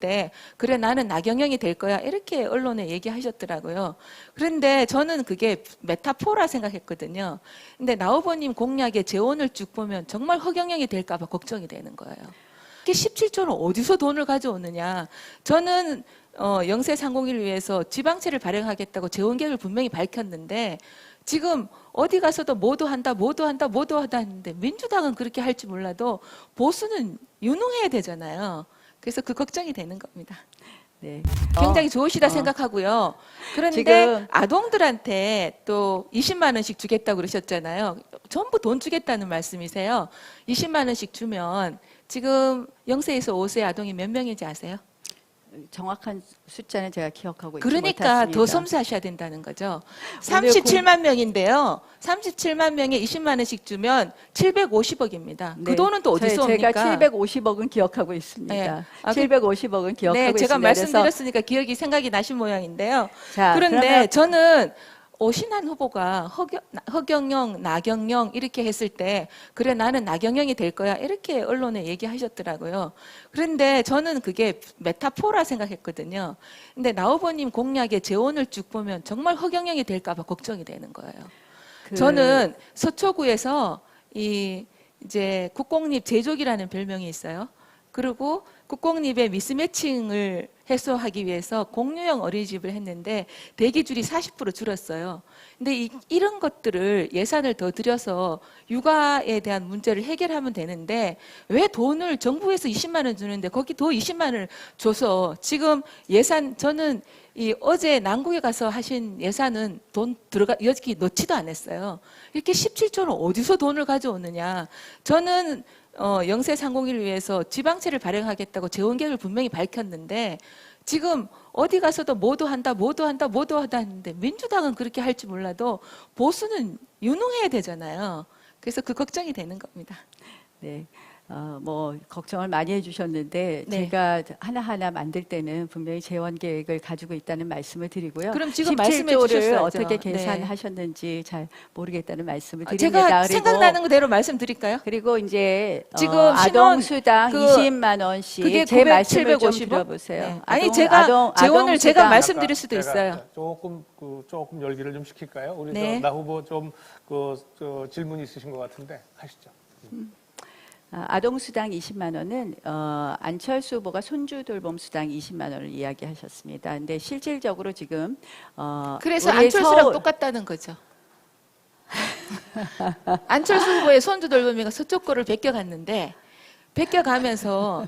때 그래 나는 나경영이 될 거야 이렇게 언론에 얘기하셨더라고요. 그런데 저는 그게 메타포라 생각했거든요. 근데 나 후보님 공약의 재원을 쭉 보면 정말 허경영이 될까봐 걱정이 되는 거예요. 이게 17조는 어디서 돈을 가져오느냐? 저는 어, 영세 상공일을 위해서 지방채를 발행하겠다고 재원 계획을 분명히 밝혔는데 지금 어디 가서도 모두 한다, 모두 한다, 모두 한다 했는데 민주당은 그렇게 할지 몰라도 보수는 유능해야 되잖아요. 그래서 그 걱정이 되는 겁니다. 네. 굉장히 어, 좋으시다 어. 생각하고요. 그런데 아동들한테 또 20만 원씩 주겠다고 그러셨잖아요. 전부 돈 주겠다는 말씀이세요. 20만 원씩 주면 지금 0세에서 5세 아동이 몇 명인지 아세요? 정확한 숫자는 제가 기억하고 그러니까. 더 섬세하셔야 된다는 거죠. 오늘 37만 명인데요. 37만 명에 20만 원씩 주면 750억입니다. 그 네. 돈은 또 어디서 제- 옵니까? 제가 750억은 기억하고 있습니다. 네. 아, 그- 750억은 기억하고 네, 있습니다. 제가 말씀드렸으니까 기억이 생각이 나신 모양인데요. 자, 그런데 저는 오신환 후보가 허경, 허경영, 나경영 이렇게 했을 때 그래 나는 나경영이 될 거야 이렇게 언론에 얘기하셨더라고요. 그런데 저는 그게 메타포라 생각했거든요. 근데 나 후보님 공약의 재원을 쭉 보면 정말 허경영이 될까 봐 걱정이 되는 거예요. 그- 저는 서초구에서 이 이제 국공립 제조기라는 별명이 있어요. 그리고 국공립의 미스매칭을 해소하기 위해서 공유형 어린이집을 했는데 대기줄이 40% 줄었어요. 근데 이, 이런 것들을 예산을 더 들여서 육아에 대한 문제를 해결하면 되는데 왜 돈을 정부에서 20만 원 주는데 거기 더 20만 원을 줘서 지금 예산 저는 이 어제南국에 가서 하신 예산은 돈 들어가 여기 넣지도 않았어요. 이렇게 17조는 어디서 돈을 가져오느냐? 저는 어, 영세 상공일을 위해서 지방채를 발행하겠다고 재원 계획을 분명히 밝혔는데 지금 어디 가서도 모두 한다, 모두 한다, 모두 한다 했는데 민주당은 그렇게 할지 몰라도 보수는 유능해야 되잖아요. 그래서 그 걱정이 되는 겁니다. 네. 어, 뭐 걱정을 많이 해주셨는데 네. 제가 하나 하나 만들 때는 분명히 재원 계획을 가지고 있다는 말씀을 드리고요. 그럼 지금 17조를 말씀해 주셨어야죠. 어떻게 네. 계산하셨는지 잘 모르겠다는 말씀을 아, 드립니다. 제가 그리고 생각나는 그대로 말씀드릴까요? 그리고 이제 지금 어, 아동 수당 그 20만 원씩 그게 제 900, 말씀을 좀 750억? 들어보세요. 네. 아니 아동- 제가 아동- 재원을 아동 제가 수당- 말씀드릴 수도 제가 있어요. 조금 그 조금 열기를 좀 시킬까요? 우리 네. 저, 나 후보 좀 그 질문 있으신 것 같은데 하시죠. 아, 아동 수당 20만 원은 어, 안철수 후보가 손주 돌봄 수당 20만 원을 이야기하셨습니다. 근데 실질적으로 지금 어, 그래서 우리 안철수랑 서울- 똑같다는 거죠. 안철수 후보의 손주 돌봄이가 서쪽 거를 베껴갔는데 베껴가면서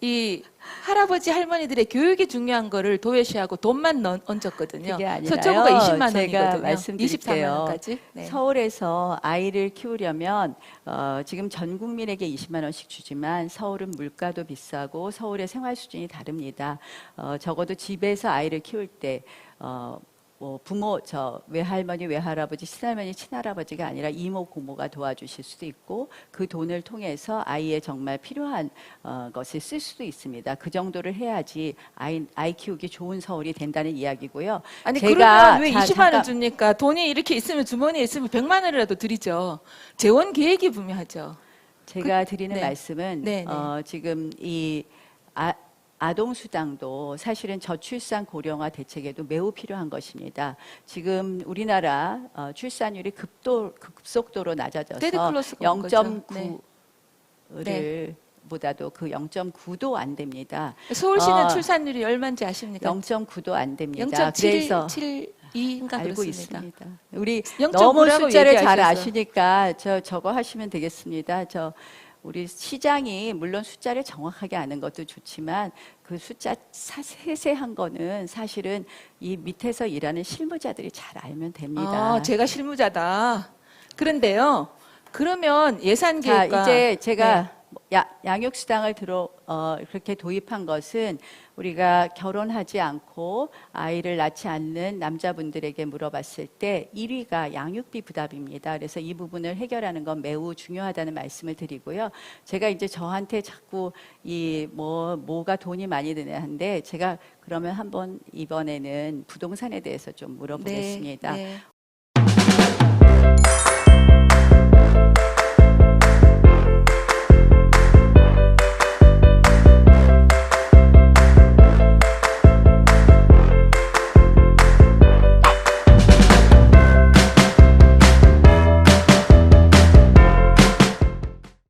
이 할아버지 할머니들의 교육이 중요한 거를 도외시하고 돈만 넣, 얹었거든요. 그게 아니라요. 서초구가 20만 제가 원이거든요. 말씀드릴게요. 24만 원까지. 네. 서울에서 아이를 키우려면 어, 지금 전 국민에게 20만 원씩 주지만 서울은 물가도 비싸고 서울의 생활 수준이 다릅니다. 어, 적어도 집에서 아이를 키울 때 어, 뭐 부모 저 외할머니 외할아버지 친할머니 친할아버지가 아니라 이모 고모가 도와주실 수도 있고 그 돈을 통해서 아이의 정말 필요한 어, 것을 쓸 수도 있습니다. 그 정도를 해야지 아이 아이 키우기 좋은 서울이 된다는 이야기고요. 아니 제가 그러면 왜 자, 20만 원 잠깐- 줍니까? 돈이 이렇게 있으면 주머니에 있으면 100만 원이라도 드리죠. 재원 계획이 분명하죠. 제가 드리는 네. 말씀은 네, 네. 어, 지금 이 아, 아동 수당도 사실은 저출산 고령화 대책에도 매우 필요한 것입니다. 지금 우리나라 어, 출산율이 급도 급속도로 낮아져서 데드 클로스가 온 거죠. 0.9를 네. 보다도 그 0.9도 안 됩니다. 서울시는 어. 출산율이 얼마인지 아십니까? 0.9도 안 됩니다. 그래서 0.772인가 알고 그렇습니다. 있습니다. 우리 0.9 너무 숫자를 잘. 아시니까 저 저거 하시면 되겠습니다. 저 우리 시장이 물론 숫자를 정확하게 아는 것도 좋지만 그 숫자 사- 세세한 거는 사실은 이 밑에서 일하는 실무자들이 잘 알면 됩니다. 아, 제가 실무자다. 그런데요. 그러면 예산 자, 계획과 이제 제가 네. 야, 양육 수당을 들어 어, 그렇게 도입한 것은 우리가 결혼하지 않고 아이를 낳지 않는 남자분들에게 물어봤을 때 1위가 양육비 부담입니다. 그래서 이 부분을 해결하는 건 매우 중요하다는 말씀을 드리고요. 제가 이제 저한테 자꾸 이 뭐 뭐가 돈이 많이 드냐 한데 제가 그러면 한번 이번에는 부동산에 대해서 좀 물어보겠습니다. 네, 네.